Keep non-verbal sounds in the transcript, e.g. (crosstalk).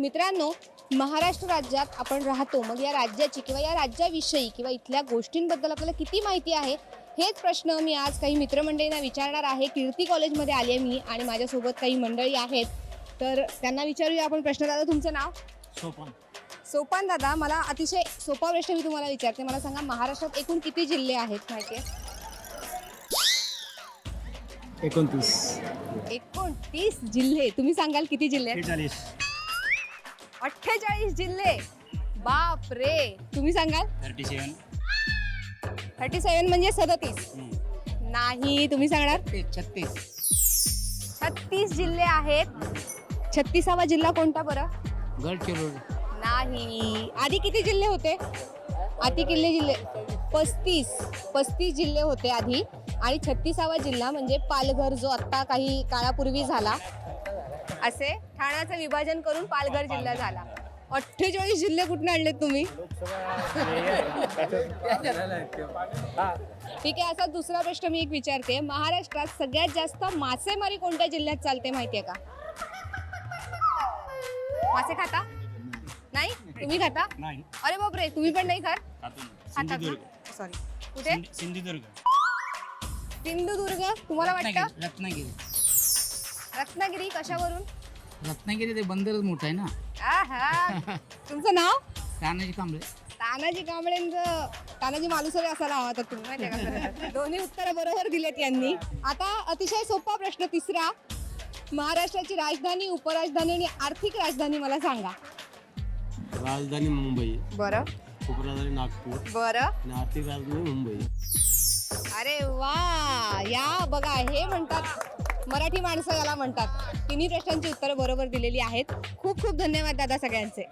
मित्रांनो महाराष्ट्र राज्यात आपण राहतो. मग या राज्याची किंवा या राज्याविषयी किंवा इथल्या गोष्टींबद्दल आपल्याला किती माहिती आहे? हेच प्रश्न मी आज काही मित्रमंडळींना विचारणार आहे. कीर्ती कॉलेजमध्ये आली आहे मी आणि माझ्यासोबत काही मंडळी आहेत. तर त्यांना विचारूया आपण प्रश्न दादा तुमचं नाव? सोपान. सोपान दादा मला अतिशय सोपा प्रश्न मी तुम्हाला विचारते. मला सांगा महाराष्ट्रात एकूण किती जिल्हे आहेत माहिती आहे? एकोणतीस. एकोणतीस जिल्हे. तुम्ही सांगाल किती जिल्हे आहेत? अठ्ठेचाळीस जिल्हे. बाप रे तुम्ही सांगाल? थर्टी सेवन थर्टी सेवन म्हणजे सदतीस. नाही तुम्ही सांगणार? छत्तीस छत्तीस. जिल्हे आहेत. छत्तीसावा जिल्हा कोणता बरं? गडचिरोली नाही. आधी किती जिल्हे होते? आधी किल्ले जिल्हे. पस्तीस. पस्तीस जिल्हे होते आधी. आणि छत्तीसावा जिल्हा म्हणजे पालघर जो आत्ता काही काळापूर्वी झाला. असे ठाण्याचं विभाजन करून पालघर जिल्हा झाला. अठ्ठेचाळीस जिल्हे कुठून आणले तुम्ही? ठीक आहे असा दुसरा प्रश्न मी एक विचारते. महाराष्ट्रात सगळ्यात जास्त मासेमारी कोणत्या जिल्ह्यात चालते माहितीये का? मासे खाता? नाही? तुम्ही खाता? नाही. अरे बापरे तुम्ही पण नाही खात? खातात ना? सॉरी कुठे? सिंध- सिंधुदुर्ग. सिंधुदुर्ग? तुम्हाला वाटतं? रत्नागिरी. रत्नागिरी कशावरून? रत्नागिरी ते बंदरच मोठं आहे ना. आहा. (laughs) तुमचं नाव? तानाजी कांबळे. तानाजी कांबळेंचं तानाजी मालुसरे असा नाव आता तुम्ही माहितीये का? (laughs) दोन्ही उत्तरं बरोबर दिलेत यांनी. आता अतिशय सोपा प्रश्न तिसरा. महाराष्ट्राची राजधानी उपराजधानी आणि आर्थिक राजधानी मला सांगा. राजधानी मुंबई. बरं. उपराजधानी नागपूर. बरं. आणि आर्थिक राजधानी मुंबई. अरे वा! या बघा हे म्हणतात मराठी माणसं याला म्हणतात. तिन्ही प्रश्नांची उत्तरं बरोबर दिलेली आहेत. खूप खूप धन्यवाद दादा सगळ्यांचे.